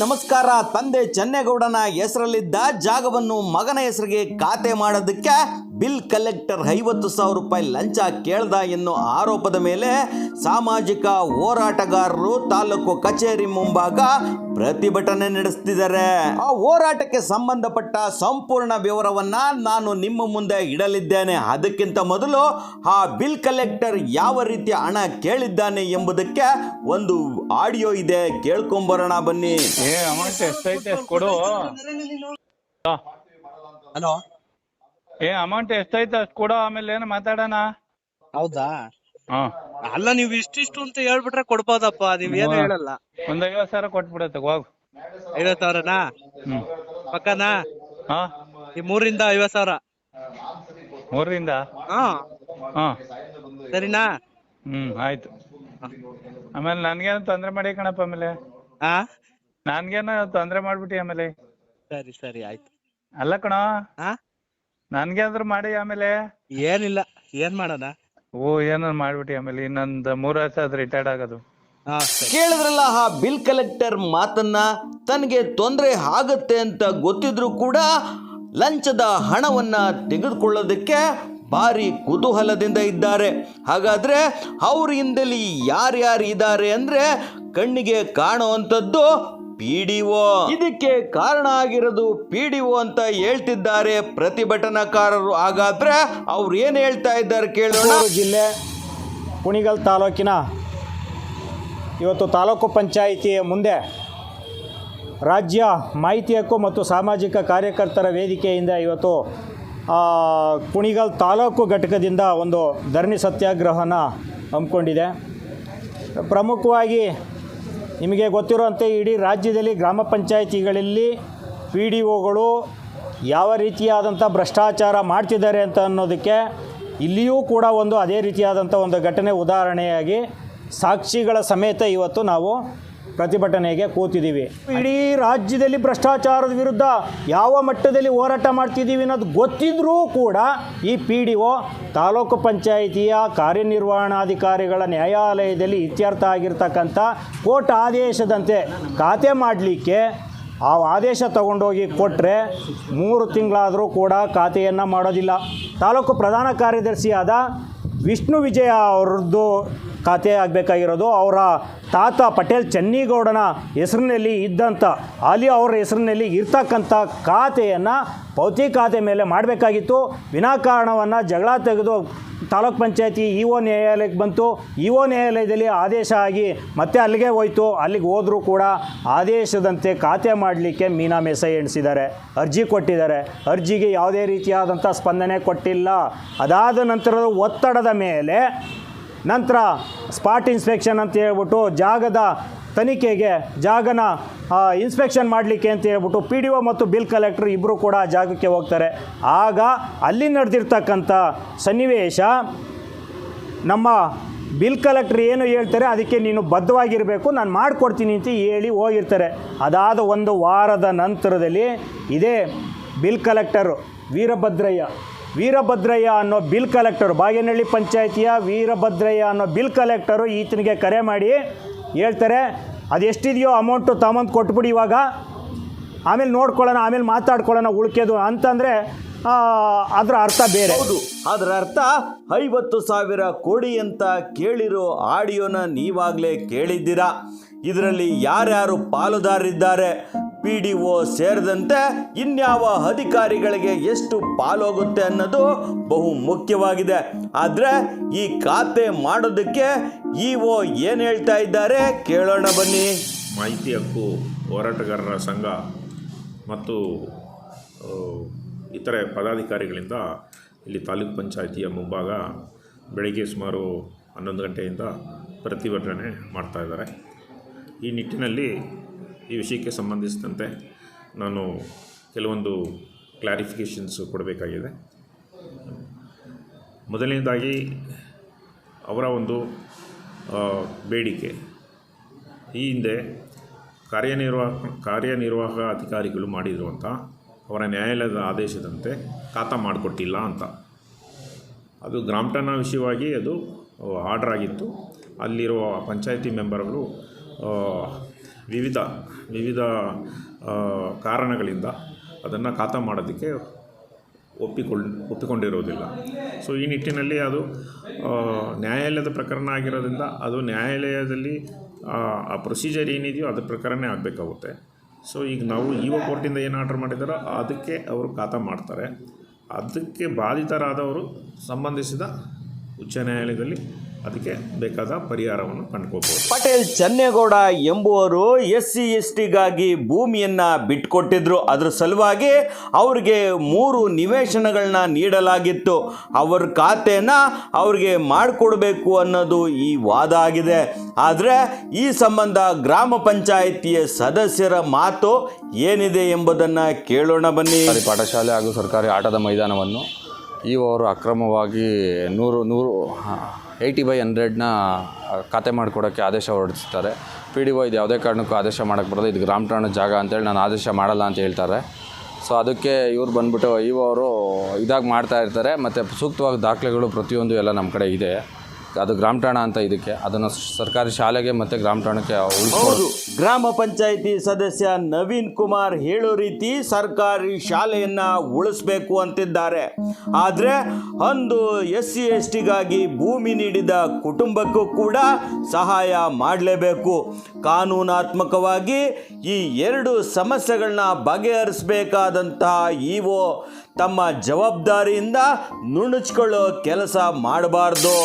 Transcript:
ನಮಸ್ಕಾರ, ತಂದೆ ಚೆನ್ನೇಗೌಡನ ಹೆಸರಲ್ಲಿದ್ದ ಜಾಗವನ್ನು ಮಗನ ಹೆಸರಿಗೆ ಖಾತೆ ಮಾಡೋದಕ್ಕೆ ಬಿಲ್ ಕಲೆಕ್ಟರ್ ಐವತ್ತು ಸಾವಿರ ರೂಪಾಯಿ ಲಂಚ ಕೇಳ್ದ ಎನ್ನುವ ಆರೋಪದ ಮೇಲೆ ಸಾಮಾಜಿಕ ಹೋರಾಟಗಾರರು ತಾಲೂಕು ಕಚೇರಿ ಮುಂಭಾಗ ಪ್ರತಿಭಟನೆ ನಡೆಸ್ತಿದ್ದಾರೆ. ಆ ಹೋರಾಟಕ್ಕೆ ಸಂಬಂಧಪಟ್ಟ ಸಂಪೂರ್ಣ ವಿವರವನ್ನ ನಾನು ನಿಮ್ಮ ಮುಂದೆ ಇಡಲಿದ್ದೇನೆ. ಅದಕ್ಕಿಂತ ಮೊದಲು ಆ ಬಿಲ್ ಕಲೆಕ್ಟರ್ ಯಾವ ರೀತಿ ಹಣ ಕೇಳಿದ್ದಾನೆ ಎಂಬುದಕ್ಕೆ ಒಂದು ಆಡಿಯೋ ಇದೆ. ಕೇಳ್ಕೊಂಬರೋಣ ಬನ್ನಿ. ಕೊಡು. ಆ, ಹಲೋ. ಏ ಅಮೌಂಟ್ ಎಷ್ಟೈತೆ ಅಷ್ಟು ಕೊಡು ಆಮೇಲೆ ಏನು ಮಾತಾಡೋಣ? ಹೌದಾ? ಹಾ ಅಲ್ಲ ನೀವ್ ಇಷ್ಟಿಷ್ಟು ಅಂತ ಹೇಳ್ಬಿಟ್ರೆ ಕೊಡ್ಬೋದಪ್ಪ ನೀವ್ ಏನು ಹೇಳಲ್ಲ. ಒಂದ್ ಐವತ್ ಸಾವಿರ ಕೊಟ್ಬಿಡತ್ತೆ ಹೋಗು. ಐವತ್ ಸಾವಿರನಾ? ಹ್ಮ್. ಪಕ್ಕನಾ? ಹಾ? ಈ ಮೂರಿಂದ ಐವತ್ ಸಾವಿರ. ಮೂರರಿಂದ? ಹಾ. ಹಾ. ಸರಿನಾ? ಹ್ಮ್ ಆಯ್ತು. ಆಮೇಲೆ ನನ್ಗೇನು ತೊಂದ್ರೆ ಮಾಡಿ ಕಣಪ್ಪ ಆಮೇಲೆ? ಹಾ ನನ್ಗೇನ ತೊಂದ್ರೆ ಮಾಡ್ಬಿಟ್ಟಿ ಆಮೇಲೆ? ಸರಿ ಸರಿ ಆಯ್ತು. ಅಲ್ಲ ಕಣ? ನನ್ಗೆ ನನ್ಗೇನಾದ್ರು ಮಾಡಿ ಆಮೇಲೆ? ಏನಿಲ್ಲ. ಏನ್ ಮಾಡೋಣ? ಓ ಏನೋ ಮಾಡ್ಬಿಟ್ಟಿ ಆಮೇಲೆ ಇನ್ನೊಂದ್ ಮೂರ್ ವರ್ಷ ಆದ್ರೆ ರಿಟೈರ್ಡ್ ಆಗೋದು. ಕೇಳಿದ್ರಲ್ಲ, ಆ ಬಿಲ್ ಕಲೆಕ್ಟರ್ ಮಾತನ್ನ ತನಗೆ ತೊಂದರೆ ಆಗುತ್ತೆ ಅಂತ ಗೊತ್ತಿದ್ರು ಕೂಡ ಲಂಚದ ಹಣವನ್ನ ತೆಗೆದುಕೊಳ್ಳೋದಕ್ಕೆ ಭಾರಿ ಕುತೂಹಲದಿಂದ ಇದ್ದಾರೆ. ಹಾಗಾದ್ರೆ ಅವ್ರ ಹಿಂದಲಿ ಯಾರ್ಯಾರು ಇದ್ದಾರೆ ಅಂದ್ರೆ ಕಣ್ಣಿಗೆ ಕಾಣುವಂಥದ್ದು ಪಿ ಡಿ ಒ ಇದಕ್ಕೆ ಕಾರಣ ಆಗಿರೋದು ಪಿ ಡಿ ಒ ಅಂತ ಹೇಳ್ತಿದ್ದಾರೆ ಪ್ರತಿಭಟನಾಕಾರರು. ಹಾಗಾದ್ರೆ ಅವ್ರು ಏನ್ ಹೇಳ್ತಾ ಇದ್ದಾರೆ ಕೇಳೋಣ. ಜಿಲ್ಲೆ ಕುಣಿಗಲ್ ತಾಲೂಕಿನ ಇವತ್ತು ತಾಲೂಕು ಪಂಚಾಯಿತಿಯ ಮುಂದೆ ರಾಜ್ಯ ಮಾಹಿತಿ ಹಕ್ಕು ಮತ್ತು ಸಾಮಾಜಿಕ ಕಾರ್ಯಕರ್ತರ ವೇದಿಕೆಯಿಂದ ಇವತ್ತು ಆ, ಕುಣಿಗಲ್ ತಾಲೂಕು ಘಟಕದಿಂದ ಒಂದು ಧರಣಿ ಸತ್ಯಾಗ್ರಹನ ಹಮ್ಮಿಕೊಂಡಿದೆ. ಪ್ರಮುಖವಾಗಿ ನಿಮಗೆ ಗೊತ್ತಿರುವಂತೆ ಇಡೀ ರಾಜ್ಯದಲ್ಲಿ ಗ್ರಾಮ ಪಂಚಾಯಿತಿಗಳಲ್ಲಿ ಪಿ ಡಿ ಒಗಳು ಯಾವ ರೀತಿಯಾದಂಥ ಭ್ರಷ್ಟಾಚಾರ ಮಾಡ್ತಿದ್ದಾರೆ ಅಂತ ಅನ್ನೋದಕ್ಕೆ ಇಲ್ಲಿಯೂ ಕೂಡ ಒಂದು ಅದೇ ರೀತಿಯಾದಂಥ ಒಂದು ಘಟನೆ ಉದಾಹರಣೆಯಾಗಿ ಸಾಕ್ಷಿಗಳ ಸಮೇತ ಇವತ್ತು ನಾವು ಪ್ರತಿಭಟನೆಗೆ ಕೂತಿದ್ದೀವಿ. ಇಡೀ ರಾಜ್ಯದಲ್ಲಿ ಭ್ರಷ್ಟಾಚಾರದ ವಿರುದ್ಧ ಯಾವ ಮಟ್ಟದಲ್ಲಿ ಹೋರಾಟ ಮಾಡ್ತಿದ್ದೀವಿ ಅನ್ನೋದು ಗೊತ್ತಿದ್ರೂ ಕೂಡ ಈ ಪಿ ಡಿ ಒ, ತಾಲೂಕು ಪಂಚಾಯಿತಿಯ ಕಾರ್ಯನಿರ್ವಹಣಾಧಿಕಾರಿಗಳ ನ್ಯಾಯಾಲಯದಲ್ಲಿ ಇತ್ಯರ್ಥ ಆಗಿರ್ತಕ್ಕಂಥ ಕೋರ್ಟ್ ಆದೇಶದಂತೆ ಖಾತೆ ಮಾಡಲಿಕ್ಕೆ ಆ ಆದೇಶ ತಗೊಂಡೋಗಿ ಕೊಟ್ಟರೆ ಮೂರು ತಿಂಗಳಾದರೂ ಕೂಡ ಖಾತೆಯನ್ನು ಮಾಡೋದಿಲ್ಲ. ತಾಲೂಕು ಪ್ರಧಾನ ಕಾರ್ಯದರ್ಶಿಯಾದ ವಿಷ್ಣು ವಿಜಯ ಅವ್ರದ್ದು ಖಾತೆ ಆಗಬೇಕಾಗಿರೋದು. ಅವರ ತಾತ ಪಟೇಲ್ ಚೆನ್ನಿಗೌಡನ ಹೆಸರಿನಲ್ಲಿ ಇದ್ದಂಥ ಅಲ್ಲಿ ಅವರ ಹೆಸರಿನಲ್ಲಿ ಇರ್ತಕ್ಕಂಥ ಖಾತೆಯನ್ನು ಪೌತಿ ಖಾತೆ ಮೇಲೆ ಮಾಡಬೇಕಾಗಿತ್ತು. ವಿನಾಕಾರಣವನ್ನು ಜಗಳ ತೆಗೆದು ತಾಲೂಕ್ ಪಂಚಾಯತಿ ಇ ಒ ನ್ಯಾಯಾಲಯಕ್ಕೆ ಬಂತು. ಇ ಒ ನ್ಯಾಯಾಲಯದಲ್ಲಿ ಆದೇಶ ಆಗಿ ಮತ್ತೆ ಅಲ್ಲಿಗೆ ಹೋಯ್ತು. ಅಲ್ಲಿಗೆ ಹೋದರೂ ಕೂಡ ಆದೇಶದಂತೆ ಖಾತೆ ಮಾಡಲಿಕ್ಕೆ ಮೀನಾ ಮೇಸೈ ಎಣಿಸಿದ್ದಾರೆ. ಅರ್ಜಿ ಕೊಟ್ಟಿದ್ದಾರೆ. ಅರ್ಜಿಗೆ ಯಾವುದೇ ರೀತಿಯಾದಂಥ ಸ್ಪಂದನೆ ಕೊಟ್ಟಿಲ್ಲ. ಅದಾದ ನಂತರದ ಒತ್ತಡದ ಮೇಲೆ ನಂತರ ಸ್ಪಾಟ್ ಇನ್ಸ್ಪೆಕ್ಷನ್ ಅಂತ ಹೇಳ್ಬಿಟ್ಟು ಜಾಗದ ತನಿಖೆಗೆ ಜಾಗನ ಇನ್ಸ್ಪೆಕ್ಷನ್ ಮಾಡಲಿಕ್ಕೆ ಅಂತ ಹೇಳ್ಬಿಟ್ಟು ಪಿ ಡಿ ಒ ಮತ್ತು ಬಿಲ್ ಕಲೆಕ್ಟರ್ ಇಬ್ಬರು ಕೂಡ ಜಾಗಕ್ಕೆ ಹೋಗ್ತಾರೆ. ಆಗ ಅಲ್ಲಿ ನಡೆದಿರ್ತಕ್ಕಂಥ ಸನ್ನಿವೇಶ ನಮ್ಮ ಬಿಲ್ ಕಲೆಕ್ಟರ್ ಏನು ಹೇಳ್ತಾರೆ ಅದಕ್ಕೆ ನೀನು ಬದ್ಧವಾಗಿರಬೇಕು, ನಾನು ಮಾಡಿಕೊಡ್ತೀನಿ ಅಂತ ಹೇಳಿ ಹೋಗಿರ್ತಾರೆ. ಅದಾದ ಒಂದು ವಾರದ ನಂತರದಲ್ಲಿ ಇದೇ ಬಿಲ್ ಕಲೆಕ್ಟರು ವೀರಭದ್ರಯ್ಯ ವೀರಭದ್ರಯ್ಯ ಅನ್ನೋ ಬಿಲ್ ಕಲೆಕ್ಟರು, ಬಾಗೇನಹಳ್ಳಿ ಪಂಚಾಯಿತಿಯ ವೀರಭದ್ರಯ್ಯ ಅನ್ನೋ ಬಿಲ್ ಕಲೆಕ್ಟರು ಈತನಿಗೆ ಕರೆ ಮಾಡಿ ಹೇಳ್ತಾರೆ, ಅದೆಷ್ಟಿದೆಯೋ ಅಮೌಂಟು ತಗೊಂಬಂದು ಕೊಟ್ಬಿಡಿ ಇವಾಗ. ಆಮೇಲೆ ನೋಡ್ಕೊಳ್ಳೋಣ, ಆಮೇಲೆ ಮಾತಾಡ್ಕೊಳ್ಳೋಣ ಉಳ್ಕೆದು ಅಂತಂದರೆ ಅದರ ಅರ್ಥ ಬೇರೆ. ಹೌದು, ಅದರ ಅರ್ಥ ಐವತ್ತು ಸಾವಿರ ಕೋಡಿ ಅಂತ ಕೇಳಿರೋ ಆಡಿಯೋನ ನೀವಾಗಲೇ ಕೇಳಿದ್ದೀರಾ? ಇದರಲ್ಲಿ ಯಾರ್ಯಾರು ಪಾಲುದಾರಿದ್ದಾರೆ? ಪಿ ಡಿ ಒ ಸೇರಿದಂತೆ ಇನ್ಯಾವ ಅಧಿಕಾರಿಗಳಿಗೆ ಎಷ್ಟು ಪಾಲೋಗುತ್ತೆ ಅನ್ನೋದು ಬಹು ಮುಖ್ಯವಾಗಿದೆ. ಆದರೆ ಈ ಖಾತೆ ಮಾಡೋದಕ್ಕೆ ಇ ಒ ಏನು ಹೇಳ್ತಾ ಇದ್ದಾರೆ ಕೇಳೋಣ ಬನ್ನಿ. ಮಾಹಿತಿ ಹಕ್ಕು ಹೋರಾಟಗಾರರ ಸಂಘ ಮತ್ತು ಇತರೆ ಪದಾಧಿಕಾರಿಗಳಿಂದ ಇಲ್ಲಿ ತಾಲೂಕು ಪಂಚಾಯಿತಿಯ ಮುಂಭಾಗ ಬೆಳಿಗ್ಗೆ ಸುಮಾರು ಹನ್ನೊಂದು ಗಂಟೆಯಿಂದ ಪ್ರತಿಭಟನೆ ಮಾಡ್ತಾ ಇದ್ದಾರೆ. ಈ ನಿಟ್ಟಿನಲ್ಲಿ ಈ ವಿಷಯಕ್ಕೆ ಸಂಬಂಧಿಸಿದಂತೆ ನಾನು ಕೆಲವೊಂದು ಕ್ಲಾರಿಫಿಕೇಷನ್ಸ್ ಕೊಡಬೇಕಾಗಿದೆ. ಮೊದಲನೇದಾಗಿ, ಅವರ ಒಂದು ಬೇಡಿಕೆ. ಈ ಹಿಂದೆ ಕಾರ್ಯನಿರ್ವಾಹ ಕಾರ್ಯನಿರ್ವಾಹಕ ಅಧಿಕಾರಿಗಳು ಮಾಡಿರುವಂಥ ಅವರ ನ್ಯಾಯಾಲಯದ ಆದೇಶದಂತೆ ಖಾತಾ ಮಾಡಿಕೊಟ್ಟಿಲ್ಲ ಅಂತ. ಅದು ಗ್ರಾಮಠಾಣ ವಿಷಯವಾಗಿ ಅದು ಆರ್ಡ್ರ್ ಆಗಿತ್ತು. ಅಲ್ಲಿರುವ ಪಂಚಾಯಿತಿ ಮೆಂಬರ್ಗಳು ವಿವಿಧ ವಿವಿಧ ಕಾರಣಗಳಿಂದ ಅದನ್ನು ಖಾತ ಮಾಡೋದಕ್ಕೆ ಒಪ್ಪಿಕೊಂಡು ಒಪ್ಪಿಕೊಂಡಿರೋದಿಲ್ಲ. ಸೊ ಈ ನಿಟ್ಟಿನಲ್ಲಿ ಅದು ನ್ಯಾಯಾಲಯದ ಪ್ರಕರಣ ಆಗಿರೋದ್ರಿಂದ ಅದು ನ್ಯಾಯಾಲಯದಲ್ಲಿ ಆ, ಪ್ರೊಸೀಜರ್ ಏನಿದೆಯೋ ಅದ್ರ ಪ್ರಕಾರನೇ ಆಗಬೇಕಾಗುತ್ತೆ. ಸೊ ಈಗ ನಾವು ಒ ಕೋರ್ಟಿಂದ ಏನು ಆರ್ಡರ್ ಮಾಡಿದಾರೋ ಅದಕ್ಕೆ ಅವರು ಖಾತ ಮಾಡ್ತಾರೆ. ಅದಕ್ಕೆ ಬಾಧಿತರಾದವರು ಸಂಬಂಧಿಸಿದ ಉಚ್ಚ ನ್ಯಾಯಾಲಯದಲ್ಲಿ ಅದಕ್ಕೆ ಬೇಕಾದ ಪರಿಹಾರವನ್ನು ಕಂಡುಕೋಬಹುದು ಪಟೇಲ್ ಚನ್ನೇಗೌಡ ಎಂಬುವರು ಎಸ್ ಸಿ ಎಸ್ ಟಿಗಾಗಿ ಭೂಮಿಯನ್ನು ಬಿಟ್ಕೊಟ್ಟಿದ್ರು. ಅದ್ರ ಸಲುವಾಗಿ ಅವ್ರಿಗೆ ಮೂರು ನಿವೇಶನಗಳನ್ನ ನೀಡಲಾಗಿತ್ತು. ಅವರ ಖಾತೆನ ಅವ್ರಿಗೆ ಮಾಡಿಕೊಡ್ಬೇಕು ಅನ್ನೋದು ಈ ವಾದ ಆಗಿದೆ. ಆದರೆ ಈ ಸಂಬಂಧ ಗ್ರಾಮ ಪಂಚಾಯಿತಿಯ ಸದಸ್ಯರ ಮಾತು ಏನಿದೆ ಎಂಬುದನ್ನು ಕೇಳೋಣ ಬನ್ನಿ. ಪಾಠಶಾಲೆ ಹಾಗೂ ಸರ್ಕಾರಿ ಆಟದ ಮೈದಾನವನ್ನು ಇ ಅವರು ಅಕ್ರಮವಾಗಿ ನೂರು ನೂರು ಏಯ್ಟಿ ಬೈ ಹಂಡ್ರೆಡ್ನ ಖಾತೆ ಮಾಡಿಕೊಡೋಕ್ಕೆ ಆದೇಶ ಹೊರಡಿಸ್ತಾರೆ. ಪಿ ಡಿ ಒ ಇದು ಯಾವುದೇ ಕಾರಣಕ್ಕೂ ಆದೇಶ ಮಾಡೋಕ್ಕೆ ಬರೋದು ಇದು ಗ್ರಾಮ ಜಾಗ ಅಂತೇಳಿ ನಾನು ಆದೇಶ ಮಾಡಲ್ಲ ಅಂತ ಹೇಳ್ತಾರೆ. ಸೊ ಅದಕ್ಕೆ ಇವ್ರು ಬಂದ್ಬಿಟ್ಟು, ಇವರು ಇದಾಗಿ ಮಾಡ್ತಾ ಇರ್ತಾರೆ. ಮತ್ತು ಸೂಕ್ತವಾಗಿ ದಾಖಲೆಗಳು ಪ್ರತಿಯೊಂದು ಎಲ್ಲ ನಮ್ಮ ಕಡೆ ಇದೆ. ಅದು ಗ್ರಾಮ ಠಾಣ ಅಂತ ಇದಕ್ಕೆ. ಅದನ್ನು ಸರ್ಕಾರಿ ಶಾಲೆಗೆ ಮತ್ತು ಗ್ರಾಮ ಠಾಣಕ್ಕೆ ಹೌದು. ಗ್ರಾಮ ಪಂಚಾಯಿತಿ ಸದಸ್ಯ ನವೀನ್ ಕುಮಾರ್ ಹೇಳೋ ರೀತಿ ಸರ್ಕಾರಿ ಶಾಲೆಯನ್ನ ಉಳಿಸ್ಬೇಕು ಅಂತಿದ್ದಾರೆ. ಆದರೆ ಅಂದು ಎಸ್ ಸಿ ಎಸ್ ಟಿಗಾಗಿ ಭೂಮಿ ನೀಡಿದ ಕುಟುಂಬಕ್ಕೂ ಕೂಡ ಸಹಾಯ ಮಾಡಲೇಬೇಕು. ಕಾನೂನಾತ್ಮಕವಾಗಿ ಈ ಎರಡು ಸಮಸ್ಯೆಗಳನ್ನ ಬಗೆಹರಿಸಬೇಕಾದಂತಹ ಇಒ ತಮ್ಮ ಜವಾಬ್ದಾರಿಯಿಂದ ನುಣುಚ್ಕೊಳ್ಳೋ ಕೆಲಸ ಮಾಡಬಾರ್ದು.